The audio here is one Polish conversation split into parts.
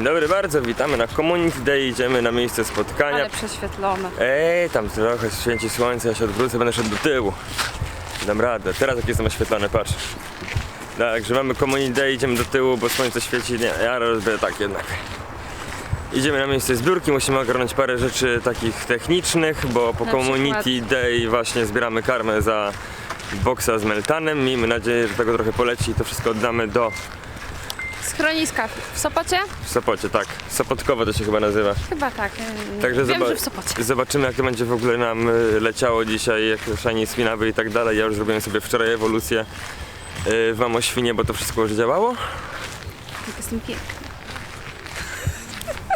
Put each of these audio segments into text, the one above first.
Dzień dobry bardzo, witamy na Community Day, idziemy na miejsce spotkania. Ale prześwietlone. Ej, tam trochę święci słońce, ja się odwrócę, będę szedł do tyłu. Dam radę, teraz jak jestem oświetlony, patrz. Także mamy Community Day, idziemy do tyłu, bo słońce świeci, nie, ja robię tak jednak. Idziemy na miejsce zbiórki, musimy ogarnąć parę rzeczy takich technicznych, bo po Na Community Day właśnie zbieramy karmę za boksa z meltanem. Miejmy nadzieję, że tego trochę poleci i to wszystko oddamy do Schroniska w Sopocie? w Sopocie, tak. Sopotkowo to się chyba nazywa. Chyba tak. Także Wiem, że w Sopocie. zobaczymy jak to będzie w ogóle nam y, leciało dzisiaj, jak szani spinawy i tak dalej. Ja już zrobiłem sobie wczoraj ewolucję y, w Mamoświnie, bo to wszystko już działało. Jak Jestem piękna.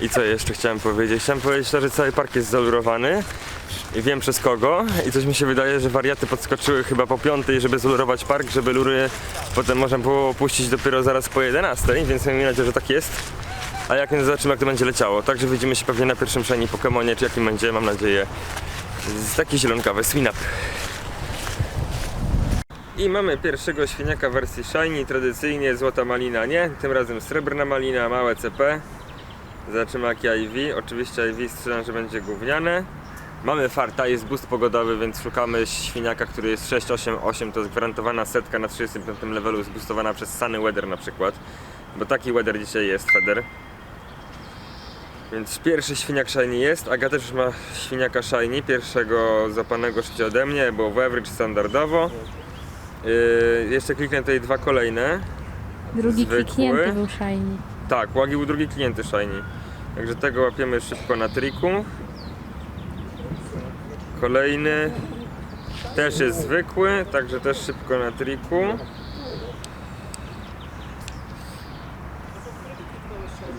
I co jeszcze chciałem powiedzieć? Chciałem powiedzieć to, że cały park jest zalurowany i wiem przez kogo i coś mi się wydaje, że wariaty podskoczyły chyba po piątej, żeby zalurować park, żeby lury potem można było puścić dopiero zaraz po 11, więc miejmy nadzieję, że tak jest. A jak nie zobaczymy jak to będzie leciało. Także widzimy się pewnie na pierwszym szani Pokemonie, czy jakim będzie, mam nadzieję, z taki zielonkawy swin up. I mamy pierwszego świniaka wersji shiny, tradycyjnie złota malina nie, tym razem srebrna malina, małe CP. Zobaczymy jakie IV. Oczywiście IV strzelam, że będzie gówniane. Mamy farta, jest boost pogodowy, więc szukamy świniaka, który jest 688. To jest gwarantowana setka na 35 levelu, zboostowana przez Sunny Weather na przykład. Bo taki weather dzisiaj jest, Feder. Więc pierwszy świniak shiny jest. Aga też już ma świniaka shiny, pierwszego zapanego szybciej ode mnie, bo w average standardowo. Yy, jeszcze kliknę tutaj dwa kolejne. Drugi Zwykły. kliknięty był shiny. Tak, łagi u drugi klienty shiny. Także tego łapiemy szybko na triku. Kolejny też jest zwykły, także też szybko na triku.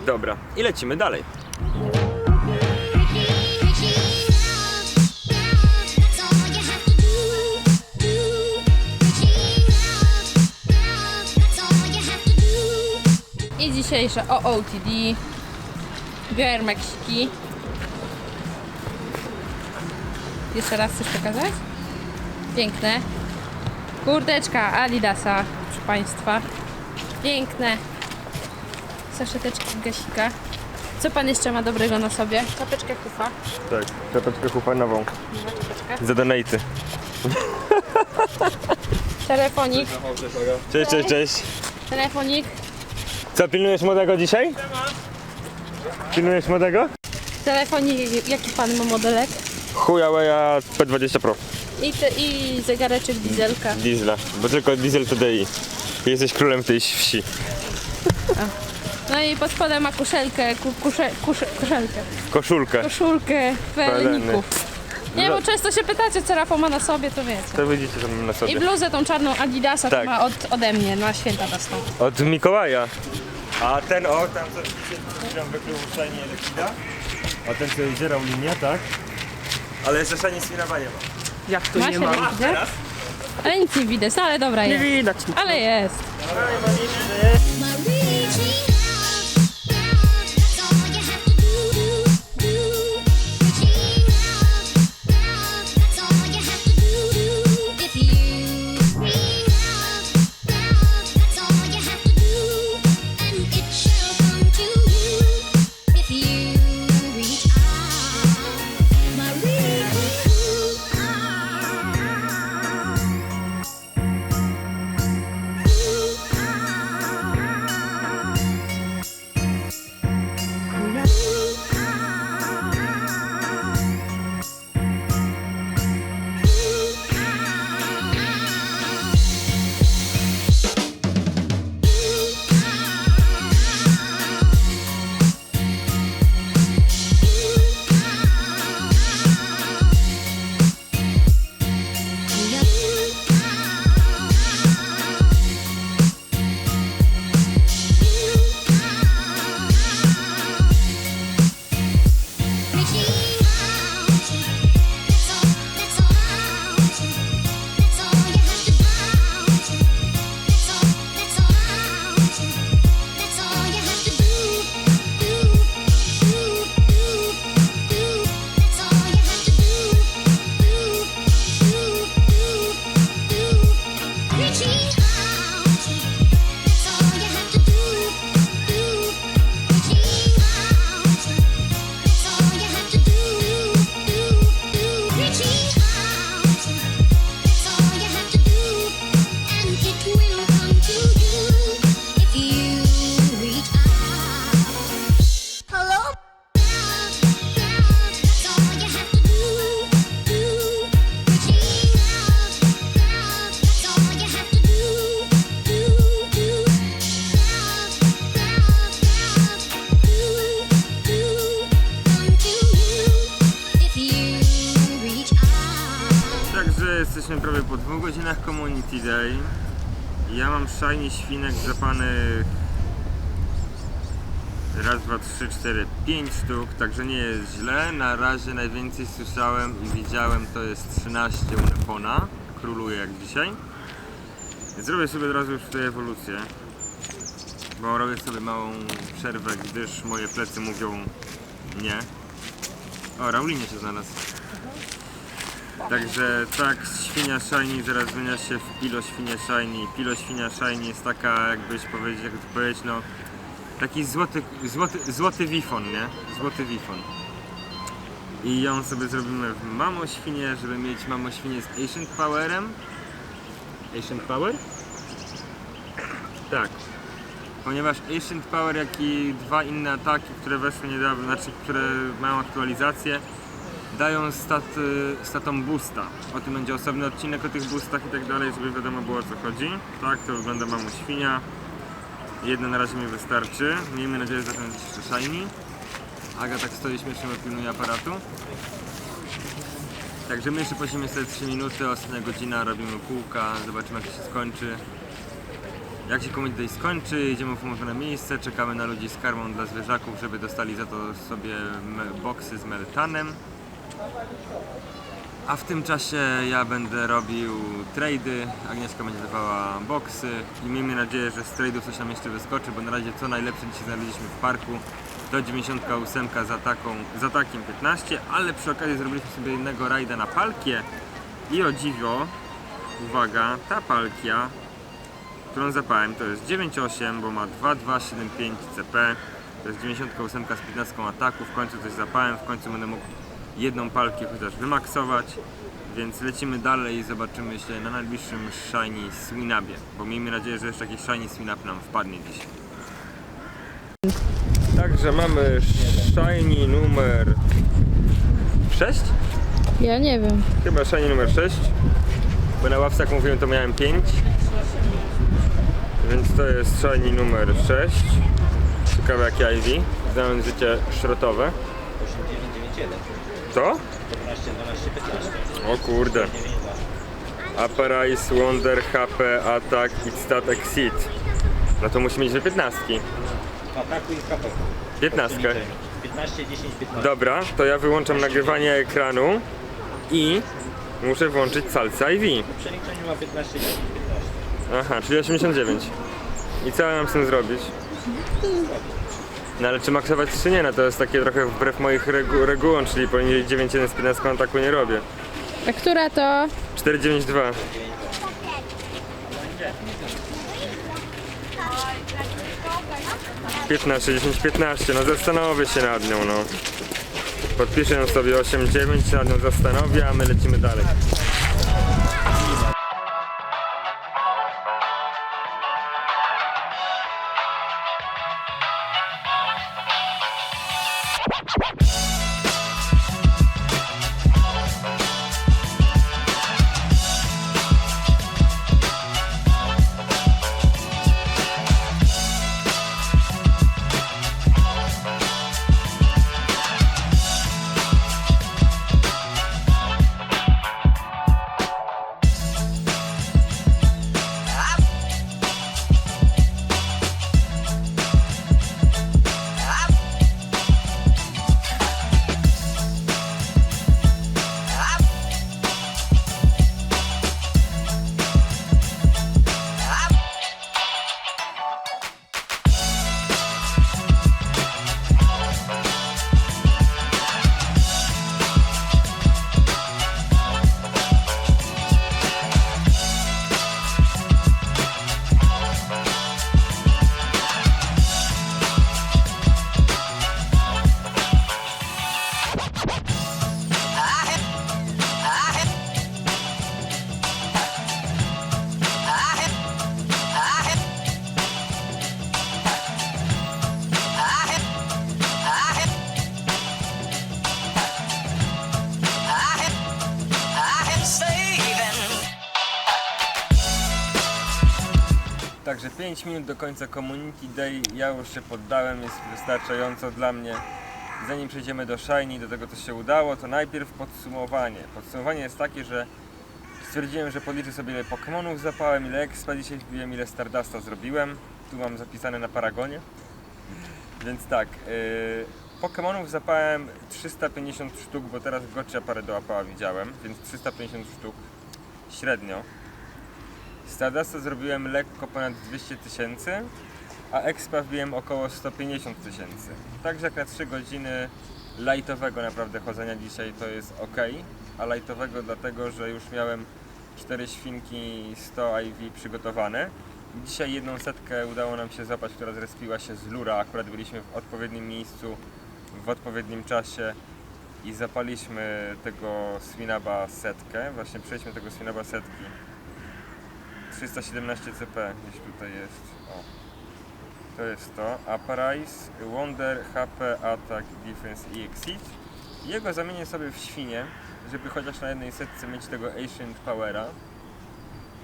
Dobra, i lecimy dalej. I dzisiejsze OOTD. Biorę Meksiki. Jeszcze raz chcesz pokazać? Piękne. Kurdeczka Adidasa, proszę Państwa. Piękne. Saszeteczki gasika. Co Pan jeszcze ma dobrego na sobie? Czapeczkę kufa. Tak, czapeczkę chupanową. Czapeczkę. Za donaty. Telefonik. Cześć, cześć, cześć. Telefonik. Co, pilnujesz młodego dzisiaj? Pilnujesz młodego? Telefonik, jaki Pan ma modelek? Huawei P20 Pro. I, te, i zegareczek dieselka. Diesla, bo tylko diesel to DI. Jesteś królem tej wsi. No i pod spodem ma kuszelkę, ku, kusze, kusze, kuszelkę, Koszulkę. koszulkę feleników. Nie, bo często się pytacie, co Rafał ma na sobie, to wiecie. To widzicie, że mam na I sobie. bluzę tą czarną Adidasa Tak. to ma od, ode mnie, na święta dostał. Od Mikołaja. A ten o, tam co widzicie, tam wykrył Lekida. A ten co zdzierał linię, tak? Ale jeszcze szajnie Swinawa nie ma. Jak tu Ma nie ma? widać? Ale nic nie widać, no ale dobra Nie jest. widać nic. Ale jest. jesteśmy Ja mam shiny świnek zapanych raz, dwa, trzy, cztery, pięć sztuk, także nie jest źle. Na razie najwięcej słyszałem i widziałem to jest 13 Unepona. Króluje jak dzisiaj. Zrobię sobie od razu już tutaj ewolucję. Bo robię sobie małą przerwę, gdyż moje plecy mówią nie. O, Raulinie się znalazł. Także tak, świnia shiny zaraz zmienia się w pilo świnia shiny. Pilo świnia shiny jest taka, jakbyś powiedzieć, jak to powiedzieć, no taki złoty, złoty, złoty wifon, nie? Złoty wifon. I ją sobie zrobimy w mamo świnie, żeby mieć mamo świnie z Ancient Powerem. Ancient Power? Tak. Ponieważ Ancient Power, jak i dwa inne ataki, które weszły niedawno, znaczy które mają aktualizację, dają stat, y, statom boosta. O tym będzie osobny odcinek o tych boostach i tak dalej, żeby wiadomo było o co chodzi. Tak, to wygląda mamo świnia. Jedno na razie mi wystarczy. Miejmy nadzieję, że zatem jeszcze shiny. Aga tak stoi śmiesznie, pilnuje aparatu. Także my jeszcze prosimy sobie 3 minuty, ostatnia godzina, robimy kółka, zobaczymy jak się skończy. Jak się komuś tutaj skończy, idziemy w umówione miejsce, czekamy na ludzi z karmą dla zwierzaków, żeby dostali za to sobie boksy z meltanem. A w tym czasie ja będę robił trady, Agnieszka będzie dawała boksy i miejmy nadzieję, że z trade'ów coś nam jeszcze wyskoczy, bo na razie co najlepsze dzisiaj znaleźliśmy w parku. To 98 z, ataką, z atakiem 15, ale przy okazji zrobiliśmy sobie jednego rajda na palkie. I o dziwo, uwaga, ta palkia, którą zapałem to jest 9.8, bo ma 2.275 CP, to jest 98 z 15 ataku, w końcu coś zapałem, w końcu będę mógł jedną palkę chociaż wymaksować, więc lecimy dalej i zobaczymy się na najbliższym Shiny Swinabie, bo miejmy nadzieję, że jeszcze jakiś Shiny Swinab nam wpadnie dzisiaj. Także mamy Shiny numer 6? Ja nie wiem. Chyba Shiny numer 6, bo na ławce jak mówiłem to miałem 5, więc to jest Shiny numer 6. Ciekawe jakie IV, znając życie szrotowe. 8991, To? 14, 12, 15. O kurde. Upper Ice, Wonder, HP, Attack i Stat Exit. No to musi mieć dwie 15. Ataku i KP. 15. 15, 10, 15. Dobra, to ja wyłączam nagrywanie ekranu i muszę włączyć salsa IV. W przeliczeniu ma 15, 10, 15. Aha, czyli 89. I co ja mam z tym zrobić? No ale czy maksować czy nie? No to jest takie trochę wbrew moich regu regułom, czyli poniżej 9.1 z 15 ataku nie robię. A która to? 492. Piętnaście, dziesięć, piętnaście, no zastanowię się nad nią, no. Podpiszę ją sobie 8-9, nad nią zastanowię, a my lecimy dalej. 5 minut do końca Community Day. Ja już się poddałem, jest wystarczająco dla mnie. Zanim przejdziemy do Shiny, do tego co się udało, to najpierw podsumowanie. Podsumowanie jest takie, że Stwierdziłem, że podliczę sobie ile Pokémonów zapałem, ile Expa dzisiaj wbiłem, ile Stardusta zrobiłem. Tu mam zapisane na Paragonie. Więc tak, yy, Pokémonów zapałem 350 sztuk, bo teraz Gotcha parę dołapała widziałem, więc 350 sztuk średnio. Stardusta zrobiłem lekko ponad 200 tysięcy, a Expa wbiłem około 150 tysięcy. Także jak na 3 godziny lightowego naprawdę chodzenia dzisiaj to jest ok, a lightowego dlatego, że już miałem 4 świnki 100 IV przygotowane. Dzisiaj jedną setkę udało nam się złapać, która zrespiła się z lura. Akurat byliśmy w odpowiednim miejscu, w odpowiednim czasie i zapaliśmy tego Swinaba setkę. Właśnie przejśmy tego Swinaba setki. 317 CP gdzieś tutaj jest. O. To jest to. Apparize, Wonder, HP, Attack, Defense i Exit. Jego zamienię sobie w świnie, żeby chociaż na jednej setce mieć tego Ancient Powera.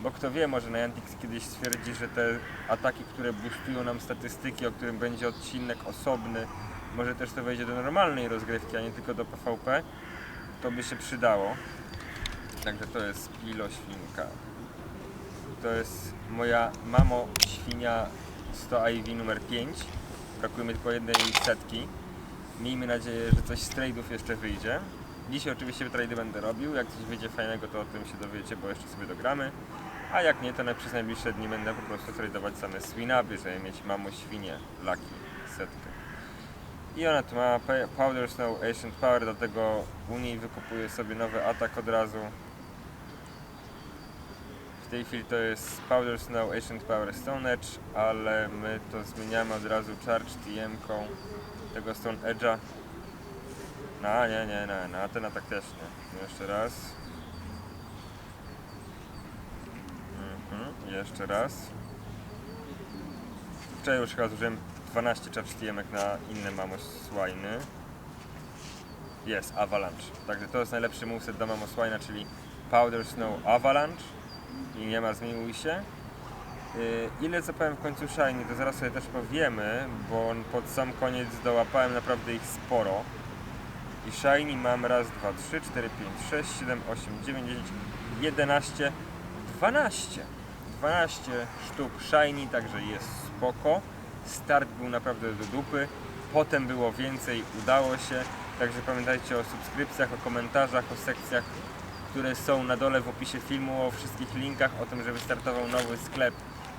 Bo kto wie, może Niantic kiedyś stwierdzi, że te ataki, które boostują nam statystyki, o którym będzie odcinek osobny, może też to wejdzie do normalnej rozgrywki, a nie tylko do PvP, to by się przydało. Także to jest Pilo Świnka. To jest moja mamo świnia 100 IV numer 5. Brakuje mi tylko jednej setki. Miejmy nadzieję, że coś z trade'ów jeszcze wyjdzie. Dzisiaj oczywiście trady będę robił. Jak coś wyjdzie fajnego, to o tym się dowiecie, bo jeszcze sobie dogramy. A jak nie, to na przez najbliższe dni będę po prostu tradować same swinaby, żeby mieć mamo świnię, laki, setkę. I ona tu ma Powder Snow Ancient Power, dlatego u niej wykupuję sobie nowy atak od razu. W tej chwili to jest Powder Snow Ancient Power Stone Edge, ale my to zmieniamy od razu Charge TM-ką tego Stone Edge'a. No nie, nie, nie, na ten atak też nie. Jeszcze raz. Mhm, jeszcze raz. Wczoraj już chyba zużyłem 12 Charge TM-ek na inne mamo swine. Jest, Avalanche. Także to jest najlepszy moveset do mamo swina, czyli Powder Snow Avalanche i nie ma zmiłuj się. Yy, Ile zapałem w końcu shiny, to zaraz sobie też powiemy, bo pod sam koniec dołapałem naprawdę ich sporo. I shiny mam raz, dwa, trzy, cztery, pięć, sześć, siedem, osiem, dziewięć, dziesięć, jedenaście, dwanaście. 12 sztuk shiny, także jest spoko. Start był naprawdę do dupy. Potem było więcej, udało się. Także pamiętajcie o subskrypcjach, o komentarzach, o sekcjach które są na dole w opisie filmu, o wszystkich linkach, o tym, że wystartował nowy sklep.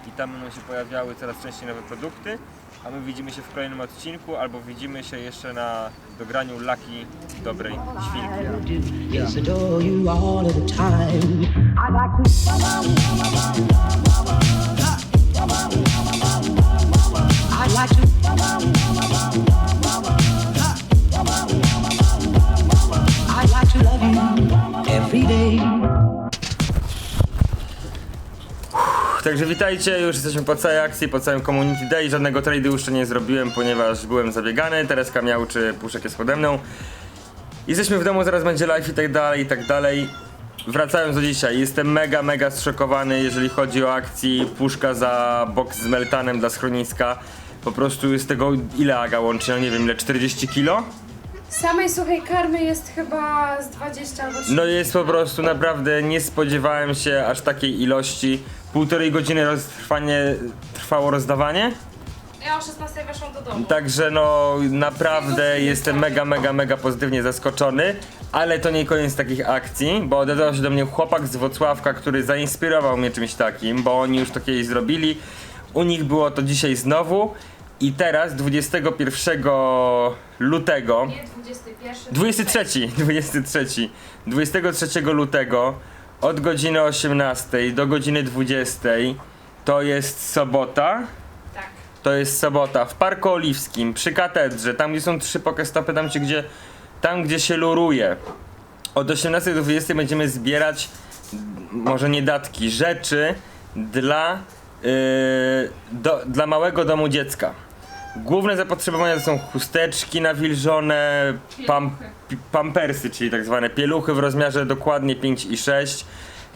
I tam będą się pojawiały coraz częściej nowe produkty, a my widzimy się w kolejnym odcinku, albo widzimy się jeszcze na dograniu laki dobrej świnki. Także witajcie, już jesteśmy po całej akcji, po całym Community Day, żadnego trade'u jeszcze nie zrobiłem, ponieważ byłem zabiegany, Tereska miał, czy Puszek jest pode mną. Jesteśmy w domu, zaraz będzie live i tak dalej, i tak dalej. Wracając do dzisiaj, jestem mega, mega zszokowany, jeżeli chodzi o akcji Puszka za box z Meltanem dla schroniska. Po prostu jest tego, ile Aga łączy, no nie wiem, ile, 40 kilo? Samej suchej karmy jest chyba z 20 albo 30. No jest po prostu naprawdę, nie spodziewałem się aż takiej ilości. Półtorej godziny roztrwanie, trwało rozdawanie. Ja o 16 weszłam do domu. Także no naprawdę jestem mega, mega, mega pozytywnie zaskoczony. Ale to nie koniec takich akcji, bo odezwał się do mnie chłopak z Wocławka, który zainspirował mnie czymś takim, bo oni już to kiedyś zrobili. U nich było to dzisiaj znowu. I teraz 21 lutego Nie, 21. 23, 23, 23 lutego od godziny 18 do godziny 20 to jest sobota. Tak. To jest sobota w Parku Oliwskim, przy katedrze, tam gdzie są trzy pokestopy, tam gdzie, gdzie, tam gdzie się luruje. Od 18 do 20 będziemy zbierać, może nie datki, rzeczy dla, yy, do, dla małego domu dziecka. Główne zapotrzebowania to są chusteczki nawilżone, pam, pi- pampersy, czyli tak zwane pieluchy w rozmiarze dokładnie 5 i 6,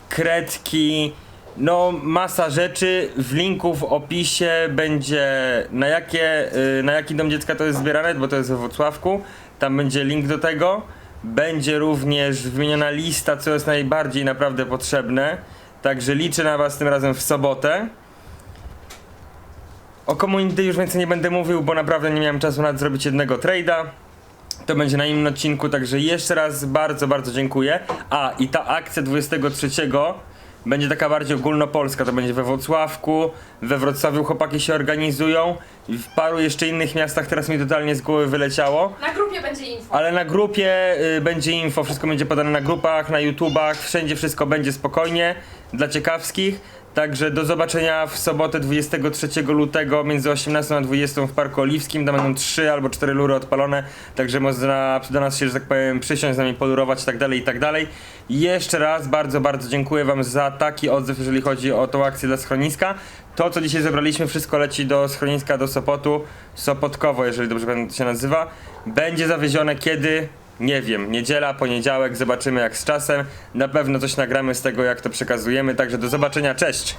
kredki, no masa rzeczy. W linku w opisie będzie na, jakie, y, na jaki dom dziecka to jest zbierane, bo to jest we Wrocławku. Tam będzie link do tego. Będzie również wymieniona lista, co jest najbardziej naprawdę potrzebne. Także liczę na Was tym razem w sobotę. O Community już więcej nie będę mówił, bo naprawdę nie miałem czasu nawet zrobić jednego trade'a. To będzie na innym odcinku, także jeszcze raz bardzo, bardzo dziękuję. A i ta akcja 23 będzie taka bardziej ogólnopolska. To będzie we Wrocławku, we Wrocławiu chłopaki się organizują w paru jeszcze innych miastach teraz mi totalnie z głowy wyleciało. Na grupie będzie info. Ale na grupie y, będzie info, wszystko będzie podane na grupach, na YouTubach, wszędzie wszystko będzie spokojnie dla ciekawskich. Także do zobaczenia w sobotę 23 lutego między 18 a 20 w Parku Oliwskim. Tam będą 3 albo 4 lury odpalone, także można do nas się, że tak powiem, przysiąść, z nami polurować i tak dalej, i tak. Jeszcze raz bardzo, bardzo dziękuję Wam za taki odzew, jeżeli chodzi o tą akcję dla schroniska. To, co dzisiaj zebraliśmy, wszystko leci do schroniska, do Sopotu. Sopotkowo, jeżeli dobrze się nazywa. Będzie zawiezione kiedy? Nie wiem, niedziela, poniedziałek, zobaczymy jak z czasem. Na pewno coś nagramy z tego, jak to przekazujemy. Także do zobaczenia, cześć!